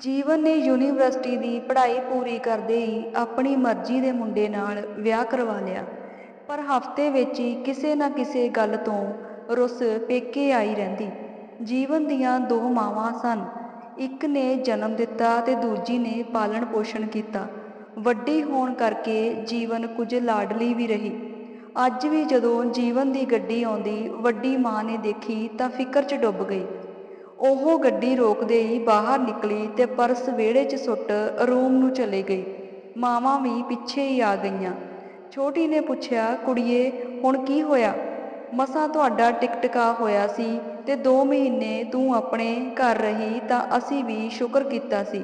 ਜੀਵਨ ਨੇ ਯੂਨੀਵਰਸਿਟੀ ਦੀ ਪੜ੍ਹਾਈ ਪੂਰੀ ਕਰਦੇ ਹੀ ਆਪਣੀ ਮਰਜ਼ੀ ਦੇ ਮੁੰਡੇ ਨਾਲ ਵਿਆਹ ਕਰਵਾ ਲਿਆ। ਪਰ ਹਫ਼ਤੇ ਵਿੱਚ ਹੀ ਕਿਸੇ ਨਾ ਕਿਸੇ ਗੱਲ ਤੋਂ ਰੁੱਸ ਪੇਕੇ ਆਈ ਰਹਿੰਦੀ। ਜੀਵਨ ਦੀਆਂ ਦੋ ਮਾਵਾਂ ਸਨ। ਇੱਕ ਨੇ ਜਨਮ ਦਿੱਤਾ ਤੇ ਦੂਜੀ ਨੇ ਪਾਲਣ ਪੋਸ਼ਣ ਕੀਤਾ। ਵੱਡੀ ਹੋਣ ਕਰਕੇ ਜੀਵਨ ਕੁਝ ਲਾਡਲੀ ਵੀ ਰਹੀ। ਅੱਜ ਵੀ ਜਦੋਂ ਜੀਵਨ ਦੀ ਗੱਡੀ ਆਉਂਦੀ, ਵੱਡੀ ਮਾਂ ਨੇ ਦੇਖੀ ਤਾਂ ਫਿਕਰ 'ਚ ਡੁੱਬ ਗਈ। ਉਹ ਗੱਡੀ ਰੋਕਦੇ ਹੀ ਬਾਹਰ ਨਿਕਲੀ ਤੇ ਪਰਸ ਵਿਹੜੇ 'ਚ ਸੁੱਟ ਰੂਮ ਨੂੰ ਚਲੇ ਗਈ। ਮਾਵਾਂ ਵੀ ਪਿੱਛੇ ਹੀ ਆ ਗਈਆਂ। ਛੋਟੀ ਨੇ ਪੁੱਛਿਆ, ਕੁੜੀਏ, ਹੁਣ ਕੀ ਹੋਇਆ? ਮਸਾਂ ਤੁਹਾਡਾ ਟਿਕਟਕਾ ਹੋਇਆ ਸੀ ਤੇ 2 ਮਹੀਨੇ ਤੂੰ ਆਪਣੇ ਘਰ ਰਹੀ ਤਾਂ ਅਸੀਂ ਵੀ ਸ਼ੁਕਰ ਕੀਤਾ ਸੀ।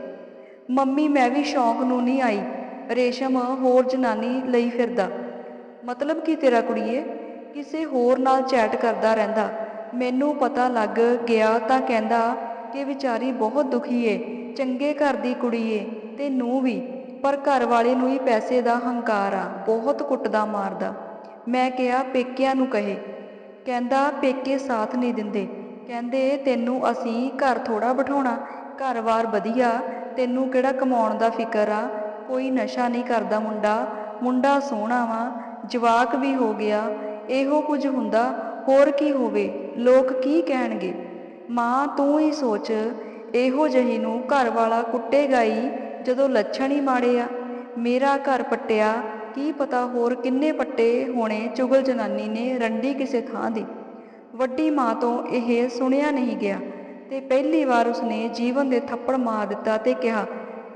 ਮੰਮੀ, ਮੈਂ ਵੀ ਸ਼ੌਂਕ ਨੂੰ ਨਹੀਂ ਆਈ। ਰੇਸ਼ਮ ਹੋਰ ਜਨਾਨੀ ਲਈ ਫਿਰਦਾ। ਮਤਲਬ ਕੀ ਤੇਰਾ ਕੁੜੀਏ? ਕਿਸੇ ਹੋਰ ਨਾਲ ਚੈਟ ਕਰਦਾ ਰਹਿੰਦਾ। ਮੈਨੂੰ ਪਤਾ ਲੱਗ ਗਿਆ ਤਾਂ ਕਹਿੰਦਾ ਕਿ ਵਿਚਾਰੀ ਬਹੁਤ ਦੁਖੀ ਏ, ਚੰਗੇ ਘਰ ਦੀ ਕੁੜੀ ਏ ਤੇ ਨੂੰ ਵੀ, ਪਰ ਘਰ ਵਾਲੇ ਨੂੰ ਹੀ ਪੈਸੇ ਦਾ ਹੰਕਾਰ ਆ, ਬਹੁਤ ਕੁੱਟਦਾ ਮਾਰਦਾ। ਮੈਂ ਕਿਹਾ, ਪੇਕਿਆਂ ਨੂੰ ਕਹੇ। ਕਹਿੰਦਾ, ਪੇਕੇ ਸਾਥ ਨਹੀਂ ਦਿੰਦੇ। ਕਹਿੰਦੇ, ਤੈਨੂੰ ਅਸੀਂ ਘਰ ਥੋੜਾ ਬਿਠਾਉਣਾ ਘਰ ਵਾਰ ਵਧੀਆ, ਤੈਨੂੰ ਕਿਹੜਾ ਕਮਾਉਣ ਦਾ ਫਿਕਰ ਆ? ਕੋਈ ਨਸ਼ਾ ਨਹੀਂ ਕਰਦਾ ਮੁੰਡਾ ਮੁੰਡਾ ਸੋਹਣਾ ਵਾ, ਜਵਾਕ ਵੀ ਹੋ ਗਿਆ, ਇਹੋ ਕੁਝ ਹੁੰਦਾ ਹੋਰ ਕੀ ਹੋਵੇ, ਲੋਕ ਕੀ ਕਹਿਣਗੇ? ਮਾਂ, ਤੂੰ ਹੀ ਸੋਚ, ਇਹੋ ਜਹੀ ਨੂੰ ਘਰ ਵਾਲਾ ਕੁੱਟੇਗਾ ਹੀ ਜਦੋਂ ਲੱਛਣ ਹੀ ਮਾੜੇ ਆ। ਮੇਰਾ ਘਰ ਪੱਟਿਆ, ਕੀ ਪਤਾ ਹੋਰ ਕਿੰਨੇ ਪੱਟੇ ਹੋਣੇ ਚੁਗਲ ਜਨਾਨੀ ਨੇ ਰੰਡੀ ਕਿਸੇ ਥਾਂ ਦੀ। ਵੱਡੀ ਮਾਂ ਤੋਂ ਇਹ ਸੁਣਿਆ ਨਹੀਂ ਗਿਆ ਤੇ ਪਹਿਲੀ ਵਾਰ ਉਸਨੇ ਜੀਵਨ ਦੇ ਥੱਪੜ ਮਾਰ ਦਿੱਤਾ ਤੇ ਕਿਹਾ,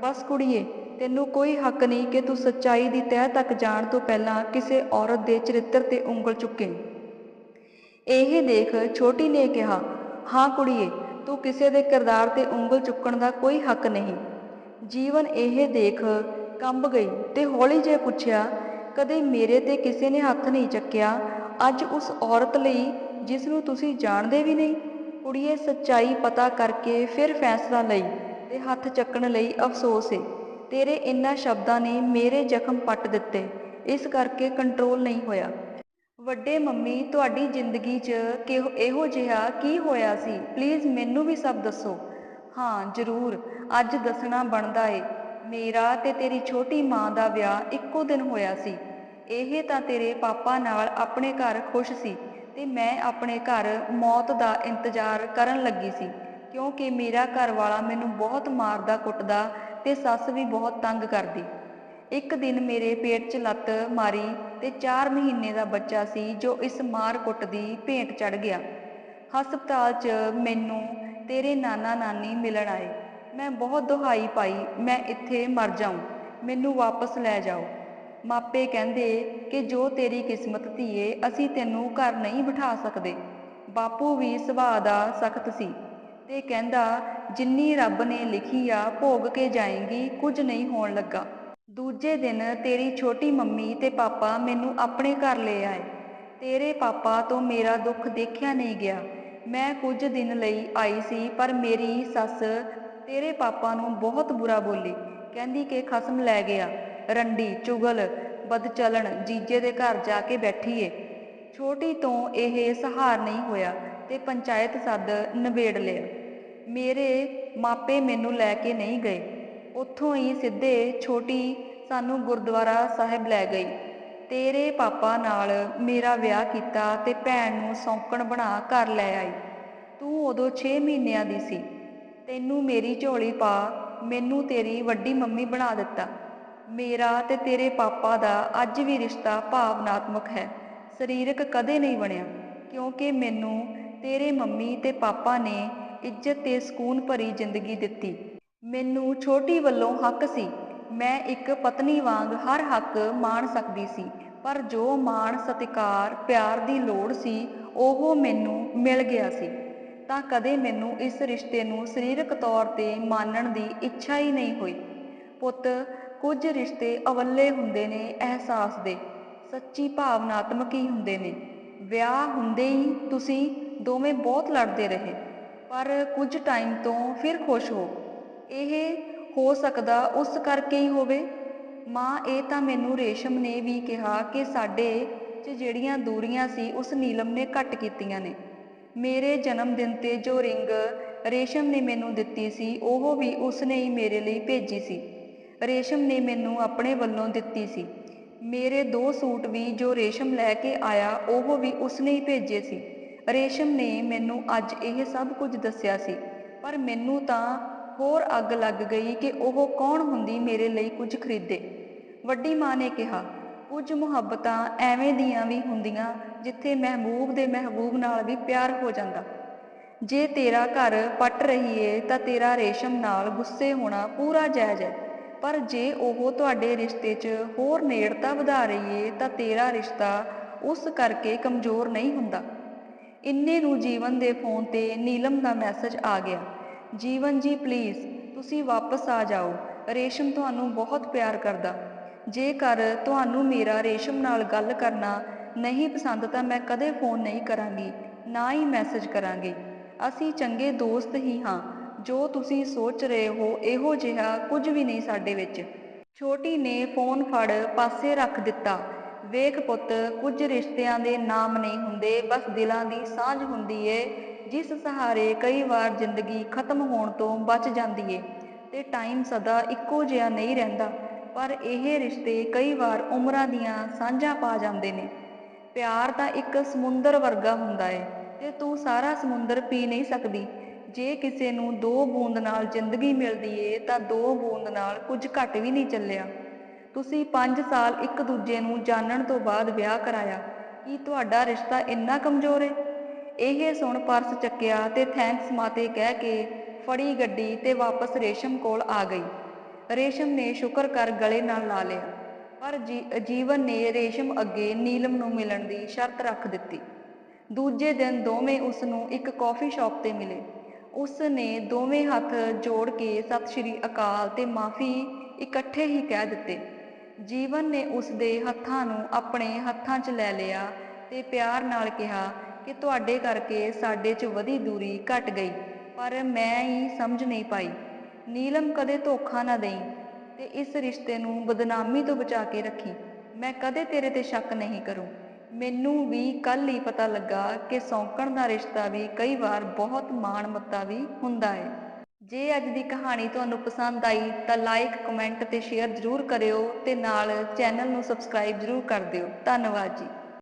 ਬਸ ਕੁੜੀਏ, ਤੈਨੂੰ ਕੋਈ ਹੱਕ ਨਹੀਂ ਕਿ ਤੂੰ ਸੱਚਾਈ ਦੀ ਤਹਿ ਤੱਕ ਜਾਣ ਤੋਂ ਪਹਿਲਾਂ ਕਿਸੇ ਔਰਤ ਦੇ ਚਰਿੱਤਰ ਤੇ ਉਂਗਲ ਚੁੱਕੇ। ਇਹ ਦੇਖ ਛੋਟੀ ਨੇ ਕਿਹਾ, ਹਾਂ ਕੁੜੀਏ, ਤੂੰ ਕਿਸੇ ਦੇ ਕਿਰਦਾਰ ਤੇ ਉਂਗਲ ਚੁੱਕਣ ਦਾ ਕੋਈ ਹੱਕ ਨਹੀਂ। ਜੀਵਨ ਇਹ ਦੇਖ ਕੰਬ ਗਈ ਤੇ ਹੌਲੀ ਜਿਹੇ ਪੁੱਛਿਆ, ਕਦੇ ਮੇਰੇ ਤੇ ਕਿਸੇ ਨੇ ਹੱਥ ਨਹੀਂ ਚੱਕਿਆ? ਅੱਜ ਉਸ ਔਰਤ ਲਈ ਜਿਸ ਨੂੰ ਤੁਸੀਂ ਜਾਣਦੇ ਵੀ ਨਹੀਂ? ਕੁੜੀਏ ਸੱਚਾਈ ਪਤਾ ਕਰਕੇ ਫਿਰ ਫੈਸਲਾ ਲਈ ਤੇ ਹੱਥ ਚੱਕਣ ਲਈ ਅਫਸੋਸ ਏ। ਤੇਰੇ ਇਨ੍ਹਾਂ ਸ਼ਬਦਾਂ ਨੇ ਮੇਰੇ ਜ਼ਖਮ ਪੱਟ ਦਿੱਤੇ। ਇਸ ਕਰਕੇ ਕੰਟਰੋਲ ਨਹੀਂ ਹੋਇਆ। ਵੱਡੇ ਮੰਮੀ, ਤੁਹਾਡੀ ਜ਼ਿੰਦਗੀ 'ਚ ਕਿਹੋ, ਇਹੋ ਜਿਹਾ ਕੀ ਹੋਇਆ ਸੀ? ਪਲੀਜ਼ ਮੈਨੂੰ ਵੀ ਸਭ ਦੱਸੋ। ਹਾਂ, ਜ਼ਰੂਰ। ਅੱਜ ਦੱਸਣਾ ਬਣਦਾ ਏ। ਮੇਰਾ ਤੇ ਤੇਰੀ ਛੋਟੀ ਮਾਂ ਦਾ ਵਿਆਹ ਇੱਕੋ ਦਿਨ ਹੋਇਆ ਸੀ। ਇਹ ਤਾਂ ਤੇਰੇ ਪਾਪਾ ਨਾਲ ਆਪਣੇ ਘਰ ਖੁਸ਼ ਸੀ ਤੇ ਮੈਂ ਆਪਣੇ ਘਰ ਮੌਤ ਦਾ ਇੰਤਜ਼ਾਰ ਕਰਨ ਲੱਗੀ ਸੀ। ਕਿਉਂਕਿ ਮੇਰਾ ਘਰ ਵਾਲਾ ਮੈਨੂੰ ਬਹੁਤ ਮਾਰਦਾ, ਕੁੱਟਦਾ ਤੇ ਸੱਸ ਵੀ ਬਹੁਤ ਤੰਗ ਕਰਦੀ। ਇੱਕ ਦਿਨ ਮੇਰੇ ਪੇਟ 'ਚ ਲੱਤ ਮਾਰੀ ਤੇ 4 ਮਹੀਨੇ ਦਾ ਬੱਚਾ ਸੀ ਜੋ ਇਸ ਮਾਰ ਕੁੱਟ ਦੀ ਭੇਂਟ ਚੜ ਗਿਆ। ਹਸਪਤਾਲ 'ਚ ਮੈਨੂੰ ਤੇਰੇ ਨਾਨਾ ਨਾਨੀ ਮਿਲਣ ਆਏ। ਮੈਂ ਬਹੁਤ ਦੁਹਾਈ ਪਾਈ, ਮੈਂ ਇੱਥੇ ਮਰ ਜਾਉਂ ਮੈਨੂੰ ਵਾਪਸ ਲੈ ਜਾਓ। ਮਾਪੇ ਕਹਿੰਦੇ ਕਿ ਜੋ ਤੇਰੀ ਕਿਸਮਤ ਧੀਏ, ਅਸੀਂ ਤੈਨੂੰ ਘਰ ਨਹੀਂ ਬਿਠਾ ਸਕਦੇ। ਬਾਪੂ ਵੀ ਸੁਭਾਅ ਦਾ ਸਖਤ ਸੀ। ਤੇ ਕਹਿੰਦਾ, ਜਿੰਨੀ ਰੱਬ ਨੇ ਲਿਖੀ ਆ, ਭੋਗ ਕੇ ਜਾਏਂਗੀ, ਕੁਝ ਨਹੀਂ ਹੋਣ ਲੱਗਾ। ਦੂਜੇ ਦਿਨ ਤੇਰੀ ਛੋਟੀ ਮੰਮੀ ਤੇ ਪਾਪਾ ਮੈਨੂੰ ਆਪਣੇ ਘਰ ਲੈ ਆਏ। ਤੇਰੇ ਪਾਪਾ ਤੋਂ ਮੇਰਾ ਦੁੱਖ ਦੇਖਿਆ ਨਹੀਂ ਗਿਆ। ਮੈਂ ਕੁਝ ਦਿਨ ਲਈ ਆਈ ਸੀ, ਪਰ ਮੇਰੀ ਸੱਸ ਤੇਰੇ ਪਾਪਾ ਨੂੰ ਬਹੁਤ ਬੁਰਾ ਬੋਲੀ। ਕਹਿੰਦੀ ਕਿ ਖਸਮ ਲੈ ਗਿਆ। ਰੰਡੀ, ਚੁਗਲ, ਬਦਚਲਣ, ਜੀਜੇ ਦੇ ਘਰ ਜਾ ਕੇ ਬੈਠੀ ਏ ਛੋਟੀ ਤੋਂ ਇਹ ਸਹਾਰ ਨਹੀਂ ਹੋਇਆ ਤੇ ਪੰਚਾਇਤ ਸੱਦ ਨਿਬੇੜ ਲਿਆ। ਮੇਰੇ ਮਾਪੇ ਮੈਨੂੰ ਲੈ ਕੇ ਨਹੀਂ ਗਏ। ਉੱਥੋਂ ਹੀ ਸਿੱਧੇ ਛੋਟੀ ਸਾਨੂੰ ਗੁਰਦੁਆਰਾ ਸਾਹਿਬ ਲੈ ਗਈ। ਤੇਰੇ ਪਾਪਾ ਨਾਲ ਮੇਰਾ ਵਿਆਹ ਕੀਤਾ ਤੇ ਭੈਣ ਨੂੰ ਸੌਂਕਣ ਬਣਾ ਘਰ ਲੈ ਆਈ। ਤੂੰ ਉਦੋਂ 6 ਮਹੀਨਿਆਂ ਦੀ ਸੀ। ਤੈਨੂੰ ਮੇਰੀ ਝੋਲੀ ਪਾ, ਮੈਨੂੰ ਤੇਰੀ ਵੱਡੀ ਮੰਮੀ ਬਣਾ ਦਿੱਤਾ। ਮੇਰਾ ਤੇ ਤੇਰੇ ਪਾਪਾ ਦਾ ਅੱਜ ਵੀ ਰਿਸ਼ਤਾ ਭਾਵਨਾਤਮਕ ਹੈ। ਸਰੀਰਕ ਕਦੇ ਨਹੀਂ ਬਣਿਆ, ਕਿਉਂਕਿ ਮੈਨੂੰ ਤੇਰੇ ਮੰਮੀ ਤੇ ਪਾਪਾ ਨੇ ਇੱਜ਼ਤ ਤੇ ਸਕੂਨ ਭਰੀ ਜ਼ਿੰਦਗੀ ਦਿੱਤੀ। ਮੈਨੂੰ ਛੋਟੀ ਵੱਲੋਂ ਹੱਕ ਸੀ। ਮੈਂ ਇੱਕ ਪਤਨੀ ਵਾਂਗ ਹਰ ਹੱਕ ਮਾਣ ਸਕਦੀ ਸੀ, ਪਰ ਜੋ ਮਾਣ, ਸਤਿਕਾਰ, ਪਿਆਰ ਦੀ ਲੋੜ ਸੀ, ਉਹ ਮੈਨੂੰ ਮਿਲ ਗਿਆ ਸੀ। ਤਾਂ ਕਦੇ ਮੈਨੂੰ ਇਸ ਰਿਸ਼ਤੇ ਨੂੰ ਸਰੀਰਕ ਤੌਰ ਤੇ ਮੰਨਣ ਦੀ ਇੱਛਾ ਹੀ ਨਹੀਂ ਹੋਈ। ਪੁੱਤ, ਕੁਝ ਰਿਸ਼ਤੇ ਅਵੱਲੇ ਹੁੰਦੇ ਨੇ ਅਹਿਸਾਸ ਦੇ, ਸੱਚੀ ਭਾਵਨਾਤਮਕ ਹੀ ਹੁੰਦੇ ਨੇ। ਵਿਆਹ ਹੁੰਦੇ ਹੀ ਤੁਸੀਂ ਦੋਵੇਂ ਬਹੁਤ ਲੜਦੇ ਰਹੇ, ਪਰ ਕੁਝ ਟਾਈਮ ਤੋਂ ਫਿਰ ਖੁਸ਼ ਹੋ। ਇਹ ਹੋ ਸਕਦਾ ਉਸ ਕਰਕੇ ਹੀ ਹੋਵੇ। ਮਾਂ, ਇਹ ਤਾਂ ਮੈਨੂੰ ਰੇਸ਼ਮ ਨੇ ਵੀ ਕਿਹਾ ਕਿ ਸਾਡੇ 'ਚ ਜਿਹੜੀਆਂ ਦੂਰੀਆਂ ਸੀ, ਉਸ ਨੀਲਮ ਨੇ ਘੱਟ ਕੀਤੀਆਂ ਨੇ। ਮੇਰੇ ਜਨਮ ਦਿਨ ਤੇ ਜੋ ਰਿੰਗ ਰੇਸ਼ਮ ਨੇ ਮੈਨੂੰ ਦਿੱਤੀ ਸੀ, ਉਹ ਵੀ ਉਸਨੇ ਹੀ ਮੇਰੇ ਲਈ ਭੇਜੀ ਸੀ। ਰੇਸ਼ਮ ਨੇ ਮੈਨੂੰ ਆਪਣੇ ਵੱਲੋਂ ਦਿੱਤੀ ਸੀ। ਮੇਰੇ ਦੋ ਸੂਟ ਵੀ ਜੋ ਰੇਸ਼ਮ ਲੈ ਕੇ ਆਇਆ, ਉਹ ਵੀ ਉਸਨੇ ਹੀ ਭੇਜੇ ਸੀ। ਰੇਸ਼ਮ ਨੇ ਮੈਨੂੰ ਅੱਜ ਇਹ ਸਭ ਕੁਝ ਦੱਸਿਆ ਸੀ। ਪਰ ਮੈਨੂੰ ਤਾਂ ਹੋਰ ਅੱਗ ਲੱਗ ਗਈ ਕਿ ਉਹ ਕੌਣ ਹੁੰਦੀ ਮੇਰੇ ਲਈ ਕੁਝ ਖਰੀਦੇ। ਵੱਡੀ ਮਾਂ ਨੇ ਕਿਹਾ, ਕੁਝ ਮੁਹੱਬਤਾਂ ਐਵੇਂ ਦੀਆਂ ਵੀ ਹੁੰਦੀਆਂ ਜਿੱਥੇ ਮਹਿਬੂਬ ਦੇ ਮਹਿਬੂਬ ਨਾਲ ਵੀ ਪਿਆਰ ਹੋ ਜਾਂਦਾ। ਜੇ ਤੇਰਾ ਘਰ ਪੱਟ ਰਹੀ ਏ ਤਾਂ ਤੇਰਾ ਰੇਸ਼ਮ ਨਾਲ ਗੁੱਸੇ ਹੋਣਾ ਪੂਰਾ ਜਾਇਜ਼ ਹੈ ਪਰ ਜੇ ਉਹ ਤੁਹਾਡੇ ਰਿਸ਼ਤੇ 'ਚ ਹੋਰ ਨੇੜਤਾ ਵਧਾ ਰਹੀ ਏ ਤਾਂ ਤੇਰਾ ਰਿਸ਼ਤਾ ਉਸ ਕਰਕੇ ਕਮਜ਼ੋਰ ਨਹੀਂ ਹੁੰਦਾ। ਇੰਨੇ ਨੂੰ ਜੀਵਨ ਦੇ ਫੋਨ ਤੇ ਨੀਲਮ ਦਾ ਮੈਸੇਜ ਆ ਗਿਆ। ਜੀਵਨ ਜੀ ਪਲੀਜ਼ ਤੁਸੀਂ ਵਾਪਸ ਆ ਜਾਓ। ਰੇਸ਼ਮ ਤੁਹਾਨੂੰ ਬਹੁਤ ਪਿਆਰ ਕਰਦਾ। ਜੇਕਰ ਤੁਹਾਨੂੰ ਮੇਰਾ ਰੇਸ਼ਮ ਨਾਲ ਗੱਲ ਕਰਨਾ ਨਹੀਂ ਪਸੰਦ, ਤਾਂ ਮੈਂ ਕਦੇ ਫੋਨ ਨਹੀਂ ਕਰਾਂਗੀ, ਨਾ ਹੀ ਮੈਸੇਜ ਕਰਾਂਗੀ। ਅਸੀਂ ਚੰਗੇ ਦੋਸਤ ਹੀ ਹਾਂ, ਜੋ ਤੁਸੀਂ ਸੋਚ ਰਹੇ ਹੋ ਇਹੋ ਜਿਹਾ ਕੁਝ ਵੀ ਨਹੀਂ ਸਾਡੇ ਵਿੱਚ। ਛੋਟੀ ਨੇ ਫੋਨ ਫੜ ਪਾਸੇ ਰੱਖ ਦਿੱਤਾ। ਵੇਖ ਪੁੱਤ, ਕੁਝ ਰਿਸ਼ਤਿਆਂ ਦੇ ਨਾਮ ਨਹੀਂ ਹੁੰਦੇ, ਬਸ ਦਿਲਾਂ ਦੀ ਸਾਂਝ ਹੁੰਦੀ ਏ। ਜਿਸ ਸਹਾਰੇ ਕਈ ਵਾਰ ਜ਼ਿੰਦਗੀ ਖਤਮ ਹੋਣ ਤੋਂ ਬਚ ਜਾਂਦੀ ਏ ਤੇ ਟਾਈਮ ਸਦਾ ਇੱਕੋ ਜਿਹਾ ਨਹੀਂ ਰਹਿੰਦਾ, ਪਰ ਇਹ ਰਿਸ਼ਤੇ ਕਈ ਵਾਰ ਉਮਰਾਂ ਦੀਆਂ ਸਾਂਝਾਂ ਪਾ ਜਾਂਦੇ ਨੇ। ਪਿਆਰ ਤਾਂ ਇੱਕ ਸਮੁੰਦਰ ਵਰਗਾ ਹੁੰਦਾ ਏ ਤੇ ਤੂੰ ਸਾਰਾ ਸਮੁੰਦਰ ਪੀ ਨਹੀਂ ਸਕਦੀ। ਜੇ ਕਿਸੇ ਨੂੰ ਦੋ ਬੂੰਦ ਨਾਲ ਜ਼ਿੰਦਗੀ ਮਿਲਦੀ ਏ ਤਾਂ ਦੋ ਬੂੰਦ ਨਾਲ ਕੁਝ ਘੱਟ ਵੀ ਨਹੀਂ ਚੱਲਿਆ। ਤੁਸੀਂ 5 ਸਾਲ ਇੱਕ ਦੂਜੇ ਨੂੰ ਜਾਣਨ ਤੋਂ ਬਾਅਦ ਵਿਆਹ ਕਰਾਇਆ, ਕੀ ਤੁਹਾਡਾ ਰਿਸ਼ਤਾ ਇੰਨਾ ਕਮਜ਼ੋਰ ਏ? ਇਹ ਸੁਣ ਪਰਸ ਚੱਕਿਆ ਤੇ ਥੈਂਕਸ ਮਾਤੇ ਕਹਿ ਕੇ ਫੜੀ ਗੱਡੀ ਤੇ ਵਾਪਸ ਰੇਸ਼ਮ ਕੋਲ ਆ ਗਈ। ਰੇਸ਼ਮ ਨੇ ਸ਼ੁਕਰ ਕਰ ਗਲੇ ਨਾਲ ਲਾ ਲਿਆ, ਪਰ ਜੀ- ਜੀਵਨ ਨੇ ਰੇਸ਼ਮ ਅੱਗੇ ਨੀਲਮ ਨੂੰ ਮਿਲਣ ਦੀ ਸ਼ਰਤ ਰੱਖ ਦਿੱਤੀ। ਦੂਜੇ ਦਿਨ ਦੋਵੇਂ ਉਸ ਨੂੰ ਇੱਕ ਕਾਫੀ ਸ਼ਾਪ ਤੇ ਮਿਲੇ। ਉਸ ਨੇ ਦੋਵੇਂ ਹੱਥ ਜੋੜ ਕੇ ਸਤਿ ਸ਼੍ਰੀ ਅਕਾਲ ਤੇ ਮਾਫੀ ਇਕੱਠੇ ਹੀ ਕਹਿ ਦਿੱਤੇ। ਜੀਵਨ ਨੇ ਉਸ ਦੇ ਹੱਥਾਂ ਨੂੰ ਆਪਣੇ ਹੱਥਾਂ 'ਚ ਲੈ ਲਿਆ ਤੇ ਪਿਆਰ ਨਾਲ ਕਿਹਾ ਕਿ ਤੁਹਾਡੇ ਕਰਕੇ ਸਾਡੇ 'ਚ ਵਧੀ ਦੂਰੀ ਘਟ ਗਈ, ਪਰ ਮੈਂ ਹੀ ਸਮਝ ਨਹੀਂ ਪਾਈ। ਨੀਲਮ ਕਦੇ ਧੋਖਾ ਨਾ ਦੇਈ ਤੇ ਇਸ ਰਿਸ਼ਤੇ ਨੂੰ ਬਦਨਾਮੀ ਤੋਂ ਬਚਾ ਕੇ ਰੱਖੀ। ਮੈਂ ਕਦੇ ਤੇਰੇ ਤੇ ਸ਼ੱਕ ਨਹੀਂ ਕਰੂੰ। ਮੈਨੂੰ ਵੀ ਕੱਲ ਹੀ ਪਤਾ ਲੱਗਾ ਕਿ ਸੌਂਕਣ ਦਾ ਰਿਸ਼ਤਾ ਵੀ ਕਈ ਵਾਰ ਬਹੁਤ ਮਾਣ ਮੱਤਾ ਵੀ ਹੁੰਦਾ ਹੈ ਜੇ ਅੱਜ ਦੀ ਕਹਾਣੀ ਤੁਹਾਨੂੰ ਪਸੰਦ ਆਈ ਤਾਂ ਲਾਈਕ ਕਮੈਂਟ ਤੇ ਸ਼ੇਅਰ ਜ਼ਰੂਰ ਕਰਿਓ ਤੇ ਨਾਲ ਚੈਨਲ ਨੂੰ ਸਬਸਕ੍ਰਾਈਬ ਜ਼ਰੂਰ ਕਰ ਦਿਓ। ਧੰਨਵਾਦ ਜੀ।